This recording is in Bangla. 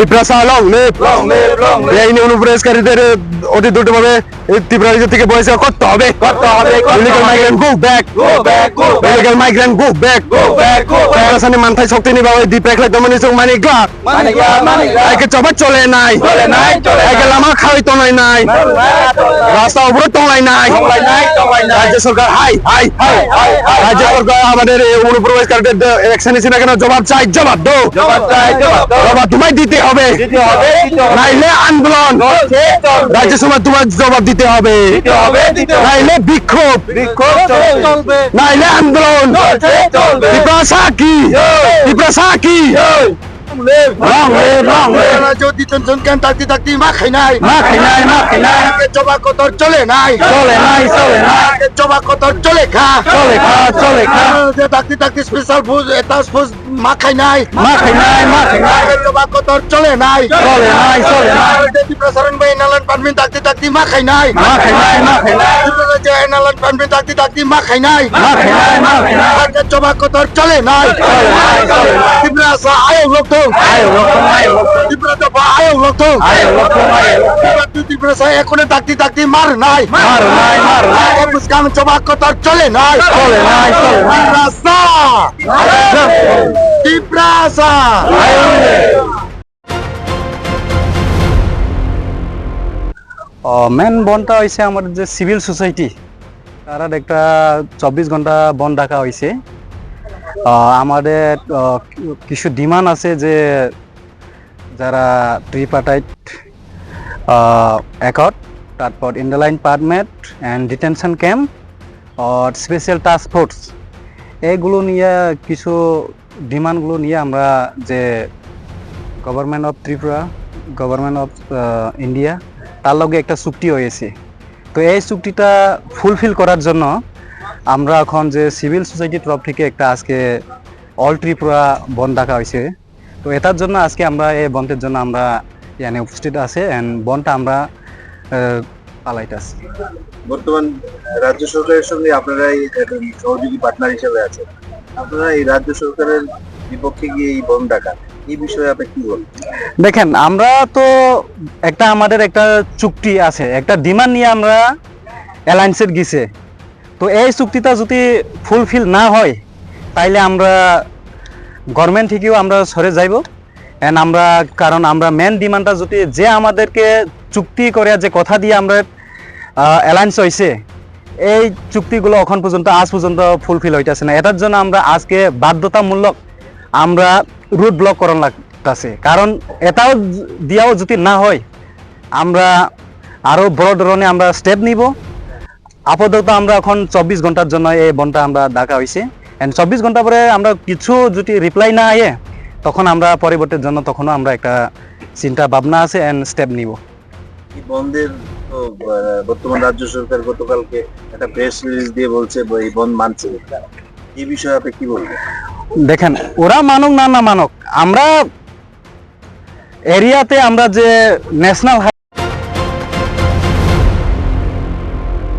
Tripura long live Long live, long live. এই নিয়ে অনুপ্রবেশকারীদের অতি দ্রুতভাবে এই ত্রিপুরা থেকে বহিষ্কার করতে হবে করতে হবে, illegal migrant go back back, go back. Illegal migrant go back back, go back. Pagkasan mantai sakti ni bawai di pekla teman isong maniga. Maniga, maniga. Ay ke coba chole nai. চলে নাই, চলে Ay ke নাই। lama খাওয়াই তো নাই নাই। রাস্তা উপরে টংলাই নাই। নাই, নাই। রাজ্য সরকার হাই হাই হাই রাজ্য সরকার আমাদের এই অনুপ্রবেশকারীদের অ্যাকশন নিচ্ছে না কেন জবাব চাই জবাব দো জবাব চাই, জবাব দাও। জবাব তোমায় দিতে হবে দিতে হবে, নাইলে আন্দোলন। চলছে, চলবে। রাজ্য সভা তোমার জবাব দিতে হবে। নাইলে বিক্ষোভ। নাইলে আন্দোলন। চলছে, কি? ত্রিপুরা কি? Long live. Long live, long live. রাজ্য ডিটেনশন থাকতে থাকতে মা খাই নাই মা খাই নাই, মা খাই নাই। জবা কতর চলে নাই চলে নাই, চলে নাই। জবা কতর চলে খা চলে খা, চলে খা। যে থাকতে থাকতে স্পেশাল ফুড এটা ফুড মা খাই নাই মা খাই নাই, মা খাই নাই। জবা কতর চলে নাই চলে নাই, চলে নাই। যদি প্রসারণ ভাই নালান পানবিন থাকতে থাকতে মা খাই নাই মা খাই নাই, মা খাই নাই। যে নালান পানবিন থাকতে থাকতে মা খাই নাই মা খাই নাই, মা খাই নাই। জবা কতর চলে নাই চলে নাই, চলে নাই। আয়ো লোক এখনও মার নাই মার নাই, মার নাই। মুসকান চলে নাই চলে নাই, চলে নাই। রাস্তা মেন বনটা হয়েছে আমাদের যে সিভিল সোসাইটি তারা একটা চব্বিশ ঘণ্টা বন ডাকা হয়েছে আমাদের কিছু ডিমান্ড আছে যে যারা ট্রিপাটাইট অ্যাকর্ড তারপর inner line permit and detention camp R special task force এইগুলো নিয়ে কিছু ডিমান্ডগুলো নিয়ে আমরা যে government of Tripura government of India তার লগে একটা চুক্তি হয়েছে। তো এই চুক্তিটা ফুলফিল করার জন্য আমরা এখন যে সিভিল সোসাইটির তরফ থেকে একটা আজকে অল ত্রিপুরা বন ডাকা হয়েছে। তো এটার জন্য আজকে আমরা এই বন্ধের জন্য আমরা এখানে উপস্থিত আছে অ্যান্ড বনটা আমরা পালাইতেছি বর্তমান রাজ্য সরকারের সঙ্গে আপনারা সহযোগী পার্টনার হিসেবে আছেন। আপনারা এই রাজ্য সরকারের বিপক্ষে গিয়ে এই বন ডাকা এই বিষয়ে আপনি কি বলবেন দেখেন আমরা তো একটা আমাদের একটা চুক্তি আছে একটা ডিমান্ড নিয়ে আমরা অ্যালায়েন্সের গেছে। তো এই চুক্তিটা যদি ফুলফিল না হয়, তাইলে আমরা গভর্নমেন্ট থেকেও আমরা সরে যাইব। এন্ড আমরা, কারণ আমরা মেন ডিমান্ডটা যদি যে আমাদেরকে চুক্তি করে যে কথা দিয়ে আমরা অ্যালায়েন্স হয়েছে এই চুক্তিগুলো এখন পর্যন্ত, আজ পর্যন্ত ফুলফিল হইতেছে না। এটার জন্য আমরা আজকে বাধ্যতামূলক আমরা রুট ব্লক করণ লাগতেছে। কারণ এটাও দিয়াও যদি না হয়, আমরা আরও বড় ধরনের আমরা স্টেপ নিব। আপাতত আমরা এখন চব্বিশ ঘণ্টার জন্য এই বনটা আমরা ডাকা হয়েছে এন্ড চব্বিশ ঘণ্টা পরে আমরা কিছু যদি রিপ্লাই না আয়ে তখন আমরা পরবর্তীর জন্য তখনও আমরা একটা চিন্তা ভাবনা আছে এন্ড স্টেপ নিব। বন্ধের তো বর্তমান রাজ্য সরকার গতকালকে একটা প্রেস রিলিজ দিয়ে বলছে এই বন্ধ মানছে এই বিষয়ে আপনি কি বলবেন? দেখেন ওরা মানুক না না মানুক আমরা এরিয়াতে আমরা যে ন্যাশনাল